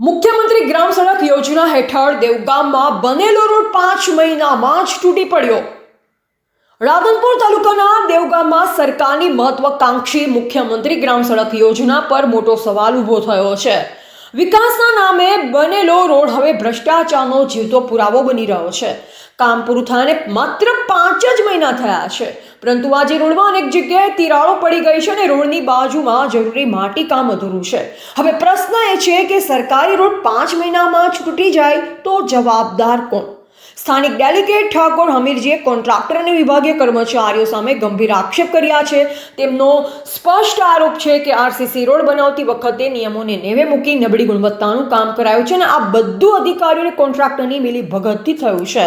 મુખ્યમંત્રી ગ્રામ સડક યોજના હેઠળ દેવગામમાં બનેલો રોડ પાંચ મહિનામાં જ તૂટી પડ્યો. રાધનપુર તાલુકાના દેવગામમાં સરકારની મહત્વાકાંક્ષી મુખ્યમંત્રી ગ્રામ સડક યોજના પર મોટો સવાલ ઊભો થયો છે. વિકાસના નામે બનેલો રોડ હવે ભ્રષ્ટાચારનો જીવતો પુરાવો બની રહ્યો છે. કામ પૂરું થયાને માત્ર પાંચ જ મહિના થયા છે. પરંતુ આજે રોડમાં અનેક જગ્યાએ તિરાડો પડી ગઈ છે અને રોડની બાજુમાં જરૂરી માટી કામ અધૂરું છે. હવે પ્રશ્ન એ છે કે સરકારી રોડ પાંચ મહિનામાં છૂટી જાય તો જવાબદાર કોણ? સ્થાનિક ડેલિગેટ ઠાકોર હમીરજીએ કોન્ટ્રાક્ટર અને વિભાગીય કર્મચારીઓ સામે ગંભીર આક્ષેપ કર્યા છે. તેમનો સ્પષ્ટ આરોપ છે કે આરસીસી રોડ બનાવતી વખતે નિયમોને નેવે મૂકી નબળી ગુણવત્તાનું કામ કરાયું છે અને આ બધું અધિકારીઓને કોન્ટ્રાક્ટરની મિલી ભગતથી થયું છે.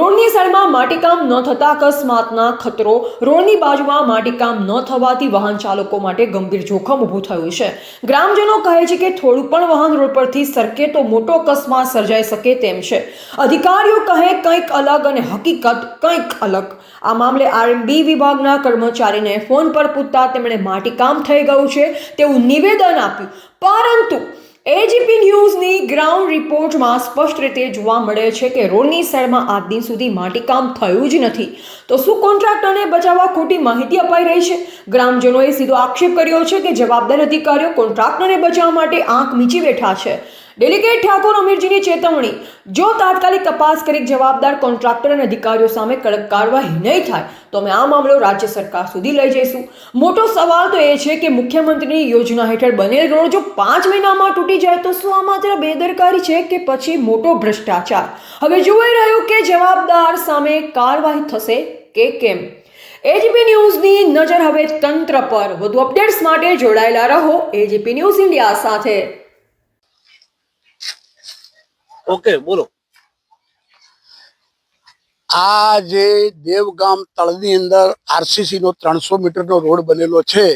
રોડની સાઈડમાં માટીકામ ન થતા અકસ્માતના ખતરો, રોડની બાજુમાં માટીકામ ન થવાથી વાહન ચાલકો માટે ગંભીર જોખમ ઊભું થયું છે. ગ્રામજનો કહે છે કે થોડું પણ વાહન રોડ પરથી સરકે તો મોટો અકસ્માત સર્જાઈ શકે તેમ છે. અધિકારીઓ કહે કંઈક અલગ અને હકીકત કંઈક અલગ. આ મામલે આરએમબી વિભાગના કર્મચારીને ફોન પર પૂછતા તેમણે માટીકામ થઈ ગયું છે તેવું નિવેદન આપ્યું. પરંતુ એજીપી ન્યૂઝની ગ્રાઉન્ડ રિપોર્ટમાં સ્પષ્ટ રીતે જોવા મળે છે કે રોડની સાઈડમાં આજ દિન સુધી માટીકામ થયું જ નથી. તો શું કોન્ટ્રાક્ટરને બચાવવા ખોટી માહિતી અપાઈ રહી છે? ગ્રામજનોએ સીધો આક્ષેપ કર્યો છે કે જવાબદાર અધિકારીઓ કોન્ટ્રાક્ટરને બચાવવા માટે આંખ મીચી બેઠા છે. ડેલિગેટ ઠાકોર અમીરજીની ચેતવણી. જો તાત્કાલિક તપાસ કરી જવાબદાર કોન્ટ્રાક્ટર અને અધિકારીઓ સામે કડક કાર્યવાહી નહીં થાય, તો અમે આ મામલો રાજ્ય સરકાર સુધી લઈ જઈશું. મોટો સવાલ તો એ છે કે મુખ્યમંત્રીની યોજના હેઠળ બનેલ રોડ જો પાંચ મહિનામાં તૂટી જાય, તો શું આ માત્ર બેદરકારી છે કે પછી મોટો ભ્રષ્ટાચાર? હવે જોઈ રહ્યું કે જવાબદાર સામે કાર્યવાહી થશે કે કેમ? એજીપી ન્યૂઝની નજર હવે તંત્ર પર. વધુ અપડેટ્સ માટે જોડાયેલા રહો એજીપી ન્યૂઝ ઇન્ડિયા સાથે. ઓકે, બોલો. આ જે દેવગામ તળની અંદર આરસીસી નો ત્રણસો મીટરનો રોડ બનેલો છે,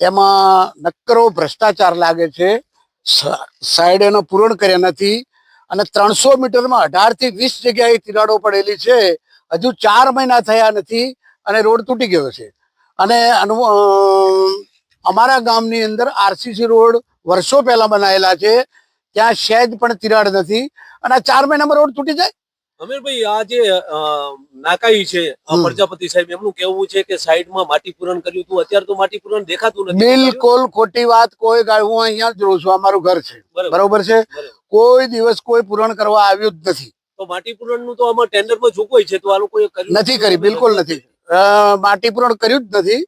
એમાં નક્કરો ભ્રષ્ટાચાર લાગે છે સાઈડ એનો પૂરણ કર્યા નથી, અને ત્રણસો મીટરમાં અઢારથી વીસ જગ્યાએ તિરાડો પડેલી છે, હજુ ચાર મહિના થયા નથી અને રોડ તૂટી ગયો છે. અને અમારા ગામની અંદર આરસીસી રોડ વર્ષો પહેલા બનાવેલા છે ત્યાં સહેજ પણ તિરાડ નથી. અને આ ચાર મહિનામાં રોડ તૂટી જાય? અમીરભાઈ આ જે નાકાઈ છે પ્રજાપતિ સાહેબ એમનું કેવું છે કે સાઈડમાં માટી પૂરણ કર્યું હતું અત્યારે તો માટી પૂરણ દેખાતું નથી. બિલકુલ ખોટી વાત કોઈ હું અહીંયા જ રહું છું અમારું ઘર છે. બરોબર. છે? કોઈ દિવસ કોઈ પૂરણ કરવા આવ્યું જ નથી. તો માટી પૂરણનું તો આમાં ટેન્ડરમાં જોગવાઈ છે તો આ લોકોએ નથી. કરી બિલકુલ નથી. અ, માટી પૂરણ કર્યું જ નથી.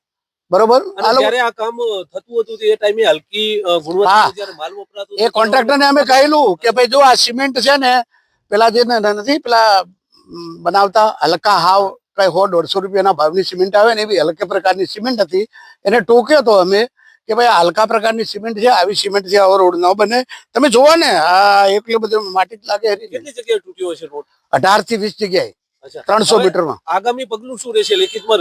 બરોબર? આ અને લોકો જ્યારે આ કામ થતું હતું તે ટાઈમે હલકી ગુણવત્તા જ્યારે માલ વપરાતો એ કોન્ટ્રાક્ટર ને અમે કહેલું કે ભાઈ જો આ સિમેન્ટ છે ને પેલા જે નથી પેલા બનાવતા હલકા હાવ કઈ સો દોઢસો રૂપિયાના ભાવની સિમેન્ટ આવે ને એવી હલકા પ્રકારની સિમેન્ટ હતી. એને ટોક્યો તો અમે કે ભાઈ આ હલકા પ્રકારની સિમેન્ટ છે આવી સિમેન્ટ છે આવો રોડ ન બને. તમે જોવો ને આ એટલું બધું માટી જ લાગે કેટલી જગ્યાએ તૂટ્યો હશે રોડ અઢારથી વીસ જગ્યાએ. ત્રણસો મીટરમાં. આગામી પગલું શું રહેશે? લેખિતમાં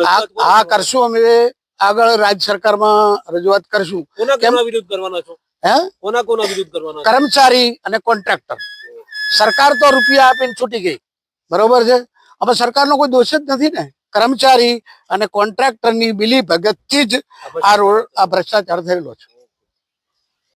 આ કરશું અમે આગળ રાજ્ય સરકારમાં રજૂઆત કરશું. કોના કેમ? કોના વિરુદ્ધ કરવાના છો? હે? કોના કોના વિરુદ્ધ કરવાના કર્મચારી અને કોન્ટ્રાક્ટર. સરકાર તો રૂપિયા આપીને છૂટી ગઈ. બરોબર છે? હવે સરકારનો કોઈ દોષ જ નથી ને? કર્મચારી અને કોન્ટ્રાક્ટરની બિલી ભગતથી જ આ રોડ આ ભ્રષ્ટાચાર થયેલો છે.